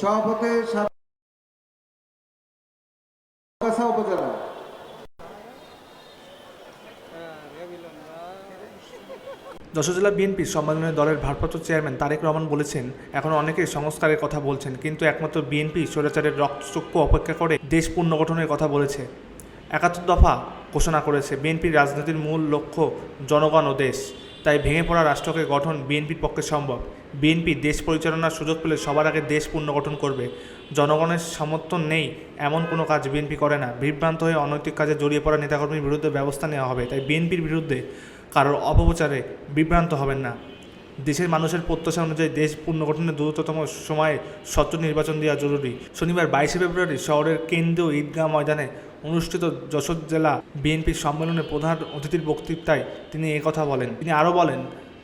সভাপতি উপজেলা। যশোর জেলা বিএনপির সম্মেলনে দলের ভারপ্রাপ্ত চেয়ারম্যান তারেক রহমান বলেছেন, এখন অনেকেই সংস্কারের কথা বলছেন, কিন্তু একমাত্র বিএনপি স্বৈরাচারের রক্তচক্ষু অপেক্ষা করে দেশ পুনর্গঠনের কথা বলেছে। একাত্তর দফা ঘোষণা করেছে, বিএনপির রাজনীতির মূল লক্ষ্য জনগণ ও দেশ। তাই ভেঙে পড়া রাষ্ট্রকে গঠন বিএনপির পক্ষে সম্ভব। বিএনপি দেশ পরিচালনার সুযোগ পেলে সবার আগে দেশ পুনর্গঠন করবে। জনগণের সমর্থন নেই এমন কোনো কাজ বিএনপি করে না। বিভ্রান্ত হয়ে অনৈতিক কাজে জড়িয়ে পড়া নেতাকর্মীর বিরুদ্ধে ব্যবস্থা নেওয়া হবে। তাই বিএনপির বিরুদ্ধে কারোর অপপ্রচারে বিভ্রান্ত হবেন না। দেশের মানুষের প্রত্যাশা অনুযায়ী দেশ পুনর্গঠনের দ্রুততম সময়ে স্বচ্ছ নির্বাচন দেওয়া জরুরি। শনিবার বাইশে ফেব্রুয়ারি শহরের কেন্দ্রীয় ঈদগাহ ময়দানে অনুষ্ঠিত যশোর জেলা বিএনপির সম্মেলনে প্রধান অতিথির বক্তৃতায় তিনি কথা বলেন। তিনি আরও বলেন,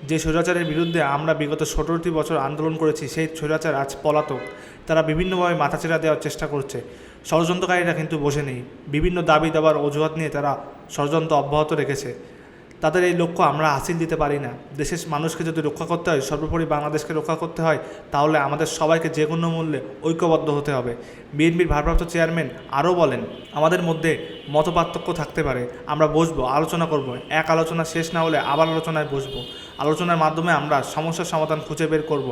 যে স্বৈরাচারের বিরুদ্ধে আমরা বিগত সতেরোটি বছর আন্দোলন করেছি, সেই স্বৈরাচার আজ পলাতক। তারা বিভিন্নভাবে মাথাচেরা দেওয়ার চেষ্টা করছে। ষড়যন্ত্রকারীরা কিন্তু বসে নেই। বিভিন্ন দাবি দাবার অজুহাত নিয়ে তারা ষড়যন্ত্র অব্যাহত রেখেছে। তাদের এই লক্ষ্য আমরা হাসিল দিতে পারি না। দেশের মানুষকে যদি রক্ষা করতে হয়, সর্বোপরি বাংলাদেশকে রক্ষা করতে হয়, তাহলে আমাদের সবাইকে যে কোনো মূল্যে ঐক্যবদ্ধ হতে হবে। বিএনপির ভারপ্রাপ্ত চেয়ারম্যান আরও বলেন, আমাদের মধ্যে মতপার্থক্য থাকতে পারে। আমরা বসবো, আলোচনা করব। এক আলোচনা শেষ না হলে আবার আলোচনায় বসবো। আলোচনার মাধ্যমে আমরা সমস্যার সমাধান খুঁজে বের করব।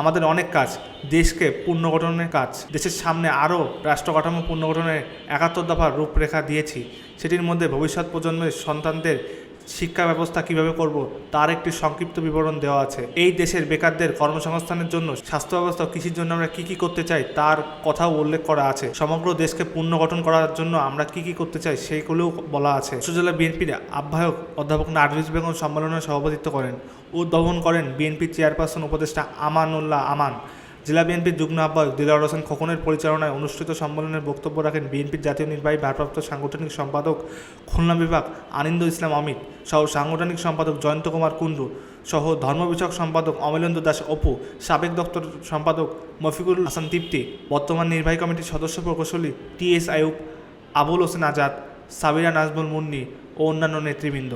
আমাদের অনেক কাজ, দেশকে পুনর্গঠনের কাজ। দেশের সামনে আরও রাষ্ট্র কাঠামো পুনর্গঠনের একাত্তর দফার রূপরেখা দিয়েছি। সেটির মধ্যে ভবিষ্যৎ প্রজন্মের সন্তানদের শিক্ষা ব্যবস্থা কীভাবে করব, তার একটি সংক্ষিপ্ত বিবরণ দেওয়া আছে। এই দেশের বেকারদের কর্মসংস্থানের জন্য স্বাস্থ্য ব্যবস্থা কৃষির জন্য আমরা কি কি করতে চাই, তার কথাও উল্লেখ করা আছে। সমগ্র দেশকে পুনর্গঠন করার জন্য আমরা কি কি করতে চাই, সেইগুলোও বলা আছে। জেলা বিএনপির আহ্বায়ক অধ্যাপক নার্গিস বেগম সম্মেলনে সভাপতিত্ব করেন। উদ্ভাবন করেন বিএনপি চেয়ারপারসন উপদেষ্টা আমানুল্লাহ আমান। জেলা বিএনপির যুগ্ম আহ্বায়ক দিলার হোসেন খোকনের পরিচালনায় অনুষ্ঠিত সম্মেলনের বক্তব্য রাখেন বিএনপির জাতীয় নির্বাহী ভারপ্রাপ্ত সাংগঠনিক সম্পাদক, খুলনা বিভাগ আনিন্দ ইসলাম অমিত সহ সাংগঠনিক সম্পাদক জয়ন্ত কুমার কুণ্ডু সহ ধর্ম বিষয়ক সম্পাদক অমলেন্দু দাস অপু, সাবেক দপ্তর সম্পাদক মফিকুল হাসান তৃপ্তি, বর্তমান নির্বাহী কমিটির সদস্য প্রকৌশলী টি এস আয়ুব আবুল হোসেন আজাদ, সাবিরা নাজমুল মুন্নি ও অন্যান্য নেতৃবৃন্দ।